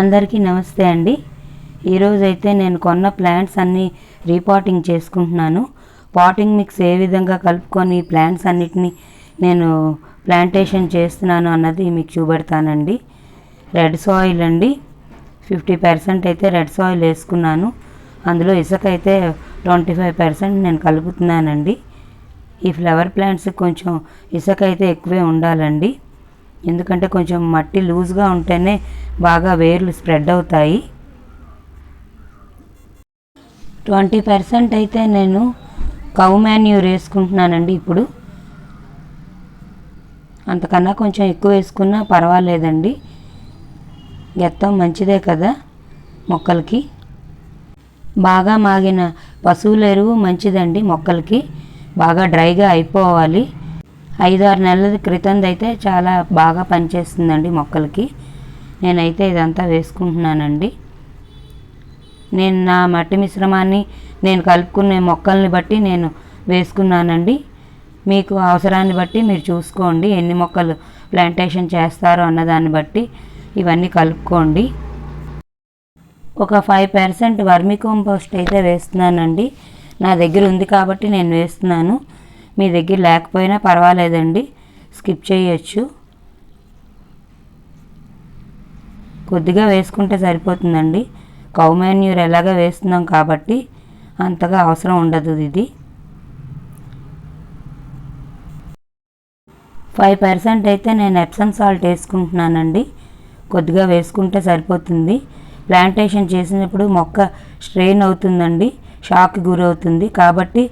అందరికీ నమస్తే అండి. ఈరోజు అయితే నేను కొన్న ప్లాంట్స్ అన్నీ రీపాటింగ్ చేసుకుంటున్నాను. పాటింగ్ మిక్స్ ఏ విధంగా కలుపుకొని ప్లాంట్స్ అన్నిటిని నేను ప్లాంటేషన్ చేస్తున్నాను అన్నది మీకు చూపెడతానండి. రెడ్ సాయిల్ అండి. ఫిఫ్టీ పర్సెంట్ అయితే రెడ్ సాయిల్ వేసుకున్నాను. అందులో ఇసుక అయితే ట్వంటీ ఫైవ్ పర్సెంట్ నేను కలుపుతున్నానండి. ఈ ఫ్లవర్ ప్లాంట్స్ కొంచెం ఇసుక అయితే ఎక్కువే ఉండాలండి. ఎందుకంటే కొంచెం మట్టి లూజ్గా ఉంటేనే బాగా వేర్లు స్ప్రెడ్ అవుతాయి. ట్వంటీ పర్సెంట్ అయితే నేను కౌ మాన్యూర్ వేసుకుంటున్నానండి ఇప్పుడు. అంతకన్నా కొంచెం ఎక్కువ వేసుకున్నా పర్వాలేదండి. గెత్తం మంచిదే కదా మొక్కలకి. బాగా మాగిన పశువుల ఎరువు మంచిదండి మొక్కలకి. బాగా డ్రైగా అయిపోవాలి. ఐదారు నెలల క్రితంది అయితే చాలా బాగా పనిచేస్తుందండి మొక్కలకి. నేనైతే ఇదంతా వేసుకుంటున్నానండి. నేను నా మట్టి మిశ్రమాన్ని నేను కలుపుకునే మొక్కల్ని బట్టి నేను వేసుకున్నానండి. మీకు అవసరాన్ని బట్టి మీరు చూసుకోండి ఎన్ని మొక్కలు ప్లాంటేషన్ చేస్తారో అన్నదాన్ని బట్టి ఇవన్నీ కలుపుకోండి. ఒక ఫైవ్ పర్సెంట్ వర్మి కంపోస్ట్ అయితే వేస్తున్నానండి. నా దగ్గర ఉంది కాబట్టి నేను వేస్తున్నాను. మీ దగ్గర లేకపోయినా పర్వాలేదండి. స్కిప్ చేయొచ్చు. కొద్దిగా వేసుకుంటే సరిపోతుందండి. కౌమాన్యూర్ ఎలాగ వేస్తున్నాం కాబట్టి అంతగా అవసరం ఉండదు ఇది. ఫైవ్ పర్సెంట్ అయితే నేను ఎప్సమ్ సాల్ట్ వేసుకుంటున్నానండి. కొద్దిగా వేసుకుంటే సరిపోతుంది. ప్లాంటేషన్ చేసినప్పుడు మొక్క స్ట్రెయిన్ అవుతుందండి. షాక్ గురవుతుంది కాబట్టి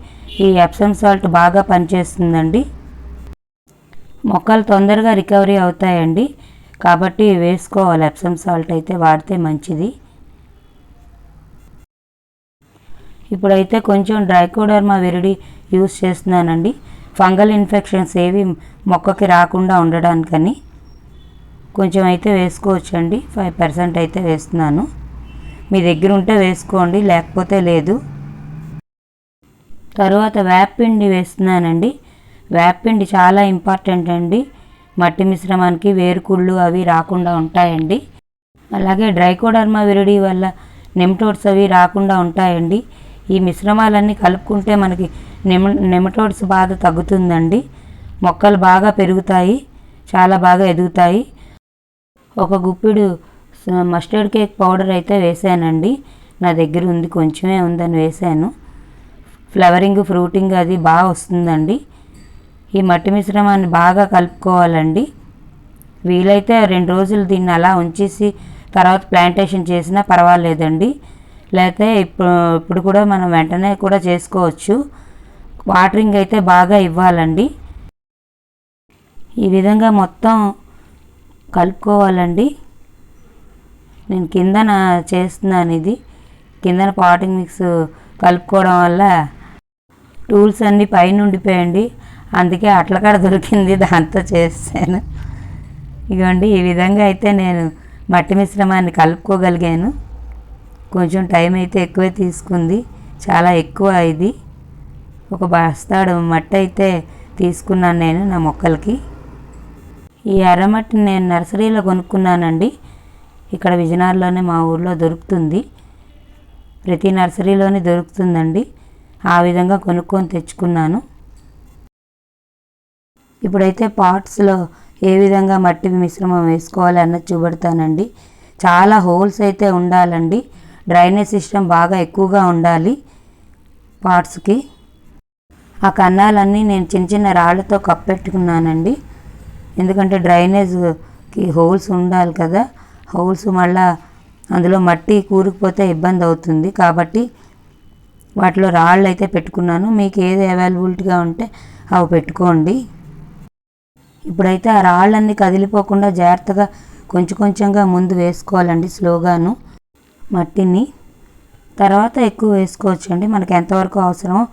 ఈ ఎప్సమ్ సాల్ట్ బాగా పనిచేస్తుందండి. మొక్కలు తొందరగా రికవరీ అవుతాయండి. కాబట్టి వేసుకోవాలి. ఎప్సమ్ సాల్ట్ అయితే వాడితే మంచిది. ఇప్పుడైతే కొంచెం డ్రైకోడర్మా విరిడి యూస్ చేస్తున్నానండి. ఫంగల్ ఇన్ఫెక్షన్స్ ఏవి మొక్కకి రాకుండా ఉండడానికని కొంచెం అయితే వేసుకోవచ్చండి. ఫైవ్ పర్సెంట్ అయితే వేస్తున్నాను. మీ దగ్గర ఉంటే వేసుకోండి. లేకపోతే లేదు. తర్వాత వేపపిండి వేస్తున్నానండి. వేపపిండి చాలా ఇంపార్టెంట్ అండి. మట్టి మిశ్రమానికి వేరుకుళ్ళు అవి రాకుండా ఉంటాయండి. అలాగే డ్రైకోడర్మా విరడి వల్ల నెమటోడ్స్ అవి రాకుండా ఉంటాయండి. ఈ మిశ్రమాలన్నీ కలుపుకుంటే మనకి నెమ నెమటోడ్స్ బాధ తగ్గుతుందండి. మొక్కలు బాగా పెరుగుతాయి చాలా బాగా ఎదుగుతాయి. ఒక గుప్పిడు మస్టర్డ్ కేక్ పౌడర్ అయితే వేసానండి. నా దగ్గర ఉంది కొంచెమే ఉందని వేసాను. ఫ్లవరింగ్ ఫ్రూటింగ్ అది బాగా వస్తుందండి. ఈ మట్టి మిశ్రమాన్ని బాగా కలుపుకోవాలండి. వీలైతే రెండు రోజులు దీన్ని అలా ఉంచేసి తర్వాత ప్లాంటేషన్ చేసినా పర్వాలేదండి. లేకపోతే ఇప్పుడు ఇప్పుడు కూడా మనం వెంటనే కూడా చేసుకోవచ్చు. వాటరింగ్ అయితే బాగా ఇవ్వాలండి. ఈ విధంగా మొత్తం కలుపుకోవాలండి. నేను కిందన చేస్తున్నాను ఇది. కిందన పాటింగ్ మిక్స్ కలుపుకోవడం వల్ల టూల్స్ అన్నీ పైన ఉండిపోయండి. అందుకే అట్లకాడ దొరికింది దాంతో చేసాను ఇదిగోండి ఈ విధంగా అయితే నేను మట్టి మిశ్రమాన్ని కలుపుకోగలిగాను. కొంచెం టైం అయితే ఎక్కువే తీసుకుంది. చాలా ఎక్కువ ఇది. ఒక బస్తాడు మట్టి అయితే తీసుకున్నాను నేను నా మొక్కలకి. ఈ ఎర్రమట్టిని నేను నర్సరీలో కొనుక్కున్నానండి. ఇక్కడ విజయనగరంలోనే మా ఊర్లో దొరుకుతుంది. ప్రతి నర్సరీలోనే దొరుకుతుందండి. ఆ విధంగా కొనుక్కొని తెచ్చుకున్నాను. ఇప్పుడైతే పాట్స్లో ఏ విధంగా మట్టి మిశ్రమం వేసుకోవాలన్నది చూపెడతానండి. చాలా హోల్స్ అయితే ఉండాలండి. డ్రైనేజ్ సిస్టమ్ బాగా ఎక్కువగా ఉండాలి పాట్స్కి ఆ కన్నాలన్నీ నేను చిన్న చిన్న రాళ్ళతో కప్పెట్టుకున్నానండి ఎందుకంటే డ్రైనేజ్కి హోల్స్ ఉండాలి కదా. హోల్స్ మళ్ళా అందులో మట్టి కూరుకుపోతే ఇబ్బంది అవుతుంది కాబట్టి వాటిలో రాళ్ళు అయితే పెట్టుకున్నాను. మీకు ఏది అవైలబిలిటీగా ఉంటే అవి పెట్టుకోండి. ఇప్పుడైతే ఆ రాళ్ళన్నీ కదిలిపోకుండా జాగ్రత్తగా కొంచెం కొంచెంగా ముందు వేసుకోవాలండి స్లోగాను మట్టిని. తర్వాత ఎక్కువ వేసుకోవచ్చండి. మనకి ఎంతవరకు అవసరమో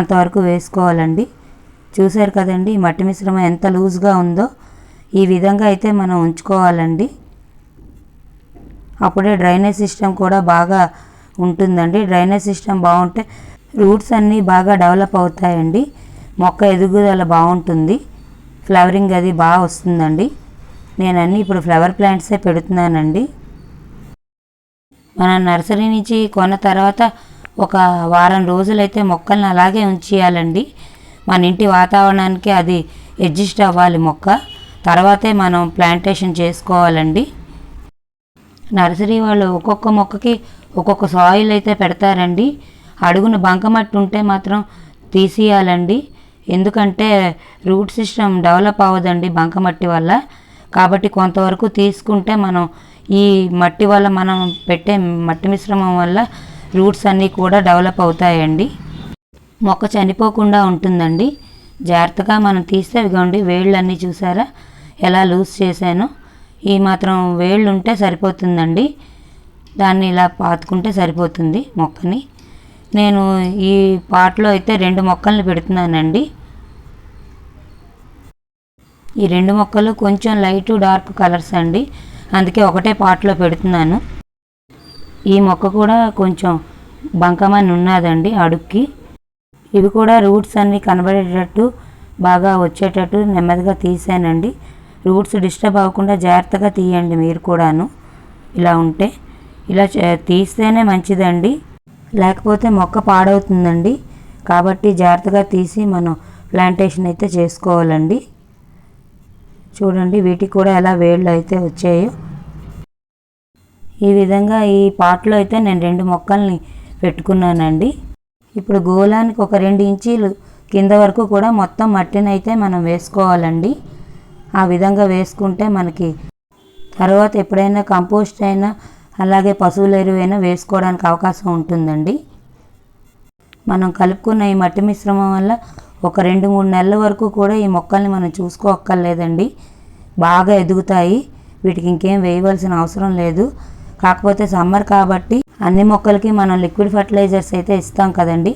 అంతవరకు వేసుకోవాలండి. చూశారు కదండి మట్టి మిశ్రమం ఎంత లూజ్గా ఉందో. ఈ విధంగా అయితే మనం ఉంచుకోవాలండి. అప్పుడే డ్రైనేజ్ సిస్టమ్ కూడా బాగా ఉంటుందండి. డ్రైనేజ్ సిస్టమ్ బాగుంటే రూట్స్ అన్నీ బాగా డెవలప్ అవుతాయండి. మొక్క ఎదుగుదల బాగుంటుంది. ఫ్లవరింగ్ అది బాగా వస్తుందండి. నేను అన్నీ ఇప్పుడు ఫ్లవర్ ప్లాంట్సే పెడుతున్నానండి. మన నర్సరీ నుంచి కొన్న తర్వాత ఒక వారం రోజులైతే మొక్కల్ని అలాగే ఉంచేయాలండి. మన ఇంటి వాతావరణానికి అది అడ్జస్ట్ అవ్వాలి మొక్క. తర్వాతే మనం ప్లాంటేషన్ చేసుకోవాలండి. నర్సరీ వాళ్ళు ఒక్కొక్క మొక్కకి ఒక్కొక్క సాయిల్ అయితే పెడతారండి. అడుగున బంకమట్టి ఉంటే మాత్రం తీసేయాలండి. ఎందుకంటే రూట్ సిస్టమ్ డెవలప్ అవ్వదండి బంకమట్టి వల్ల. కాబట్టి కొంతవరకు తీసుకుంటే మనం ఈ మట్టి వల్ల మనం పెట్టే మట్టి మిశ్రమం వల్ల రూట్స్ అన్నీ కూడా డెవలప్ అవుతాయండి. మొక్క చనిపోకుండా ఉంటుందండి. జాగ్రత్తగా మనం తీస్తే ఇగోండి వేళ్ళు అన్నీ చూసారా? ఎలా లూజ్ చేశానో? ఈ మాత్రం వేళ్ళు ఉంటే సరిపోతుందండి. దాన్ని ఇలా పాతుకుంటే సరిపోతుంది మొక్కని. నేను ఈ పాట్లో అయితే రెండు మొక్కల్ని పెడుతున్నానండి. ఈ రెండు మొక్కలు కొంచెం లైట్ డార్క్ కలర్స్ అండి. అందుకే ఒకటే పాట్లో పెడుతున్నాను. ఈ మొక్క కూడా కొంచెం బంకమని ఉన్నదండి అడుక్కి. ఇవి కూడా రూట్స్ అన్నీ కనబడేటట్టు బాగా వచ్చేటట్టు నెమ్మదిగా తీసానండి. రూట్స్ డిస్టర్బ్ అవ్వకుండా జాగ్రత్తగా తీయండి మీరు కూడాను. ఇలా ఉంటే ఇలా చే- తీస్తేనే మంచిదండి. లేకపోతే మొక్క పాడవుతుందండి. కాబట్టి జాగ్రత్తగా తీసి మనం ప్లాంటేషన్ అయితే చేసుకోవాలండి. చూడండి వీటికి కూడా ఎలా వేళ్ళు అయితే వచ్చాయో. ఈ విధంగా ఈ పాట్లో అయితే నేను రెండు మొక్కల్ని పెట్టుకున్నానండి. ఇప్పుడు గోళానికి ఒక రెండు ఇంచీలు కింద వరకు కూడా మొత్తం మట్టిని అయితే మనం వేసుకోవాలండి. ఆ విధంగా వేసుకుంటే మనకి తర్వాత ఎప్పుడైనా కంపోస్ట్ అయినా అలాగే పశువుల ఎరువైనా వేసుకోవడానికి అవకాశం ఉంటుందండి. మనం కలుపుకున్న ఈ మట్టి మిశ్రమం వల్ల ఒక రెండు మూడు నెలల వరకు కూడా ఈ మొక్కల్ని మనం చూసుకోక్కర్లేదండి. బాగా ఎదుగుతాయి. వీటికి ఇంకేం వేయవలసిన అవసరం లేదు. కాకపోతే సమ్మర్ కాబట్టి అన్ని మొక్కలకి మనం లిక్విడ్ ఫర్టిలైజర్స్ అయితే ఇస్తాం కదండి.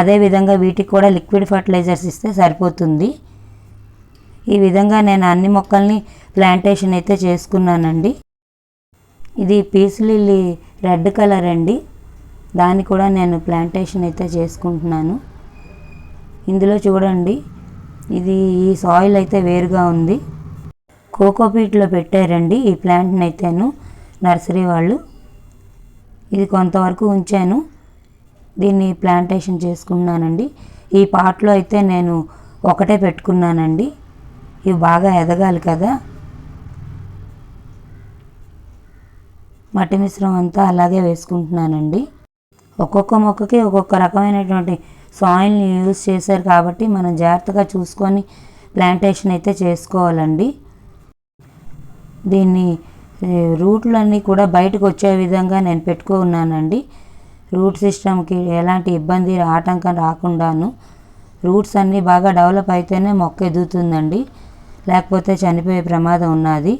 అదే విధంగా వీటికి కూడా లిక్విడ్ ఫర్టిలైజర్స్ ఇస్తే సరిపోతుంది. ఈ విధంగా నేను అన్ని మొక్కల్ని ప్లాంటేషన్ అయితే చేసుకున్నానండి. ఇది పీస్ లిల్లీ రెడ్ కలర్ అండి. దాన్ని కూడా నేను ప్లాంటేషన్ అయితే చేసుకుంటున్నాను. ఇందులో చూడండి ఇది ఈ సాయిల్ అయితే వేరుగా ఉంది. కోకోపీట్లో పెట్టారండి ఈ ప్లాంట్ని అయితేను నర్సరీ వాళ్ళు. ఇది కొంతవరకు ఉంచాను. దీన్ని ప్లాంటేషన్ చేసుకున్నానండి ఈ పాట్లో అయితే నేను ఒకటే పెట్టుకున్నానండి. ఇవి బాగా ఎదగాలి కదా. మట్టి మిశ్రమం అంతా అలాగే వేసుకుంటున్నానండి. ఒక్కొక్క మొక్కకి ఒక్కొక్క రకమైనటువంటి సాయిల్ని యూజ్ చేశారు కాబట్టి మనం జాగ్రత్తగా చూసుకొని ప్లాంటేషన్ అయితే చేసుకోవాలండి. దీన్ని రూట్లన్నీ కూడా బయటకు వచ్చే విధంగా నేను పెట్టుకున్నానండి రూట్ సిస్టమ్కి ఎలాంటి ఇబ్బంది ఆటంకం రాకుండాను రూట్స్ అన్నీ బాగా డెవలప్ అయితేనే మొక్క ఎదుగుతుందండి. లేకపోతే చనిపోయే ప్రమాదం ఉన్నది.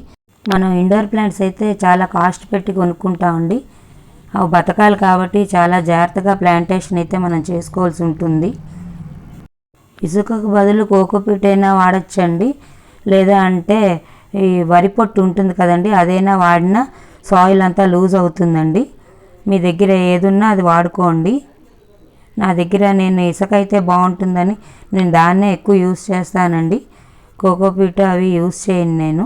మనం ఇండోర్ ప్లాంట్స్ అయితే చాలా కాస్ట్ పెట్టి కొనుక్కుంటామండి అవి బతకాలి కాబట్టి చాలా జాగ్రత్తగా ప్లాంటేషన్ అయితే మనం చేసుకోవాల్సి ఉంటుంది. ఇసుకకు బదులు కోకోపీట్ అయినా వాడచ్చండి. లేదా అంటే ఈ వరి పొట్టు ఉంటుంది కదండి అదైనా వాడినా సాయిల్ అంతా లూజ్ అవుతుందండి. మీ దగ్గర ఏదున్నా అది వాడుకోండి. నా దగ్గర నేను ఇసుక అయితే బాగుంటుందని నేను దాన్నే ఎక్కువ యూస్ చేస్తానండి. కోకోపీట్ అవి యూస్ చేయను నేను.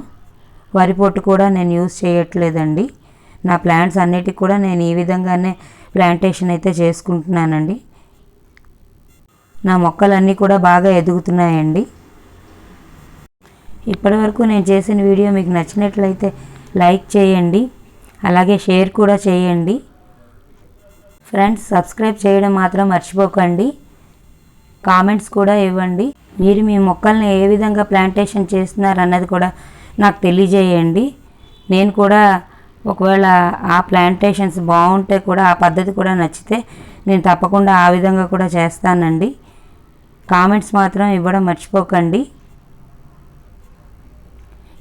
వరి పొట్టు కూడా నేను యూజ్ చేయట్లేదండి. నా ప్లాంట్స్ అన్నిటికి కూడా నేను ఈ విధంగానే ప్లాంటేషన్ అయితే చేసుకుంటున్నానండి. నా మొక్కలన్నీ కూడా బాగా ఎదుగుతున్నాయండి. ఇప్పటివరకు నేను చేసిన వీడియో మీకు నచ్చినట్లయితే లైక్ చేయండి. అలాగే షేర్ కూడా చేయండి. ఫ్రెండ్స్ సబ్స్క్రైబ్ చేయడం మాత్రం మర్చిపోకండి. కామెంట్స్ కూడా ఇవ్వండి. మీరు మీ మొక్కల్ని ఏ విధంగా ప్లాంటేషన్ చేస్తున్నారు అన్నది కూడా నాకు తెలియజేయండి. నేను కూడా ఒకవేళ ఆ ప్లాంటేషన్స్ బాగుంటే కూడా ఆ పద్ధతి కూడా నచ్చితే నేను తప్పకుండా ఆ విధంగా కూడా చేస్తానండి. కామెంట్స్ మాత్రం ఇవ్వడం మర్చిపోకండి.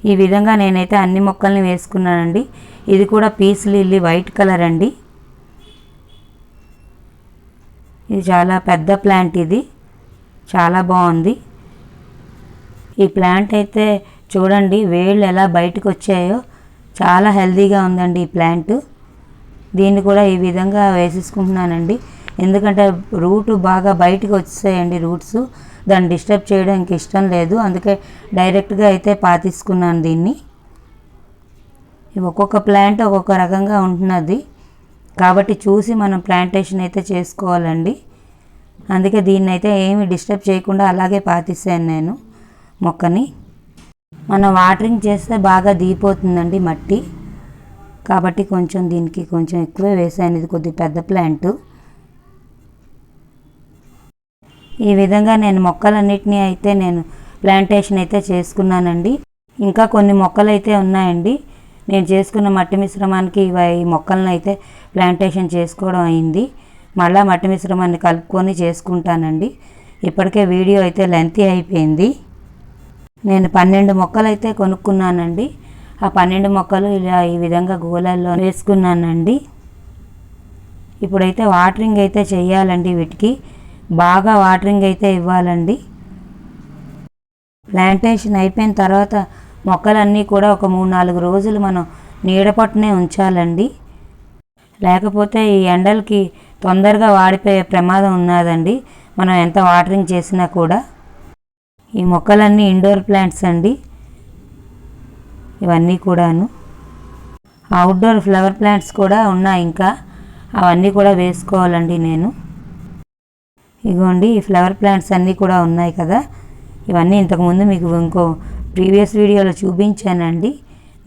ఈ విధంగా నేనైతే అన్ని మొక్కల్ని వేసుకున్నానండి. ఇది కూడా పీస్ లిల్లీ వైట్ కలర్ అండి. ఇది చాలా పెద్ద ప్లాంట్ ఇది. చాలా బాగుంది. ఈ ప్లాంట్ అయితే చూడండి వేళ్ళు ఎలా బయటకు వచ్చాయో చాలా హెల్తీగా ఉందండి ఈ ప్లాంట్. దీన్ని కూడా ఈ విధంగా వేసేసుకుంటున్నానండి. ఎందుకంటే రూట్ బాగా బయటకు వచ్చాయండి రూట్స్. దాన్ని డిస్టర్బ్ చేయడానికి ఇష్టం లేదు. అందుకే డైరెక్ట్గా అయితే పాతీసుకున్నాను దీన్ని. ఒక్కొక్క ప్లాంట్ ఒక్కొక్క రకంగా ఉంటున్నది. కాబట్టి చూసి మనం ప్లాంటేషన్ అయితే చేసుకోవాలండి. అందుకే దీన్ని అయితే ఏమి డిస్టర్బ్ చేయకుండా అలాగే పాతిస్తాను నేను మొక్కని. మనం వాటరింగ్ చేస్తే బాగా దిగిపోతుందండి మట్టి. కాబట్టి కొంచెం దీనికి కొంచెం ఎక్కువే వేసాను ఇది కొద్ది పెద్ద ప్లాంట్ ఈ విధంగా నేను మొక్కలన్నిటినీ అయితే నేను ప్లాంటేషన్ అయితే చేసుకున్నానండి. ఇంకా కొన్ని మొక్కలు అయితే ఉన్నాయండి. నేను చేసుకున్న మట్టి మిశ్రమానికి ఇవి ఈ మొక్కలను అయితే ప్లాంటేషన్ చేసుకోవడం అయింది. మళ్ళీ మట్టి మిశ్రమాన్ని కలుపుకొని చేసుకుంటానండి. ఇప్పటికే వీడియో అయితే లెంతీ అయిపోయింది. నేను పన్నెండు మొక్కలైతే కొనుక్కున్నానండి. ఆ పన్నెండు మొక్కలు ఇలా ఈ విధంగా గోలల్లో వేసుకున్నానండి. ఇప్పుడైతే వాటరింగ్ అయితే చేయాలండి వీటికి. బాగా వాటరింగ్ అయితే ఇవ్వాలండి. ప్లాంటేషన్ అయిపోయిన తర్వాత మొక్కలన్నీ కూడా ఒక మూడు నాలుగు రోజులు మనం నీడపట్టునే ఉంచాలండి. లేకపోతే ఈ ఎండలకి తొందరగా వాడిపోయే ప్రమాదం ఉన్నదండి. మనం ఎంత వాటరింగ్ చేసినా కూడా. ఈ మొక్కలన్నీ ఇండోర్ ప్లాంట్స్ అండి. ఇవన్నీ కూడాను. అవుట్డోర్ ఫ్లవర్ ప్లాంట్స్ కూడా ఉన్నాయి ఇంకా. అవన్నీ కూడా వేసుకోవాలండి నేను. ఇగోండి ఈ ఫ్లవర్ ప్లాంట్స్ అన్నీ కూడా ఉన్నాయి కదా. ఇవన్నీ ఇంతకుముందు మీకు ఇంకో ప్రీవియస్ వీడియోలో చూపించానండి.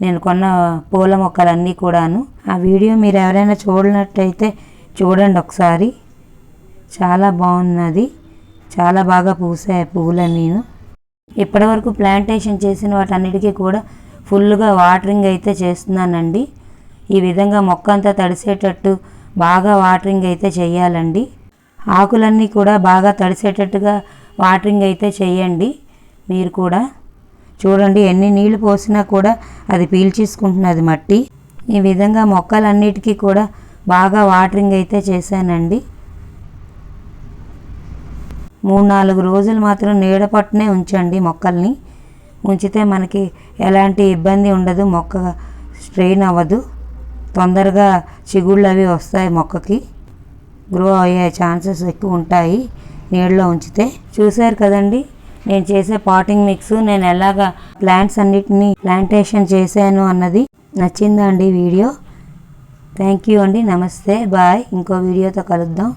నేను కొన్న పూల మొక్కలన్నీ కూడాను. ఆ వీడియో మీరు ఎవరైనా చూడనట్టయితే చూడండి ఒకసారి. చాలా బాగున్నది. చాలా బాగా పూసాయి పువ్వులన్నీను ఇప్పటివరకు ప్లాంటేషన్ చేసిన వాటన్నిటికీ కూడా ఫుల్గా వాటరింగ్ అయితే చేస్తున్నానండి. ఈ విధంగా మొక్క అంతా తడిసేటట్టు బాగా వాటరింగ్ అయితే చేయాలండి. ఆకులన్నీ కూడా బాగా తడిసేటట్టుగా వాటరింగ్ అయితే చేయండి మీరు కూడా. చూడండి ఎన్ని నీళ్ళు పోసినా కూడా అది పీల్చేసుకుంటున్నది మట్టి. ఈ విధంగా మొక్కలన్నిటికీ కూడా బాగా వాటరింగ్ అయితే చేశానండి. మూడు నాలుగు రోజులు మాత్రం నీడ పట్టునే ఉంచండి మొక్కల్ని. ఉంచితే మనకి ఎలాంటి ఇబ్బంది ఉండదు మొక్క స్ట్రెయిన్ అవ్వదు. తొందరగా చిగుళ్ళు అవి వస్తాయి మొక్కకి. గ్రో అయ్యే ఛాన్సెస్ ఎక్కువ ఉంటాయి నీళ్ళలో ఉంచితే. చూశారు కదండి నేను చేసే పాటింగ్ మిక్స్ నేను ఎలాగా ప్లాంట్స్ అన్నిటినీ ప్లాంటేషన్ చేశాను అన్నది నచ్చిందా అండి వీడియో? థ్యాంక్ యూ అండి నమస్తే బాయ్. ఇంకో వీడియోతో కలుద్దాం.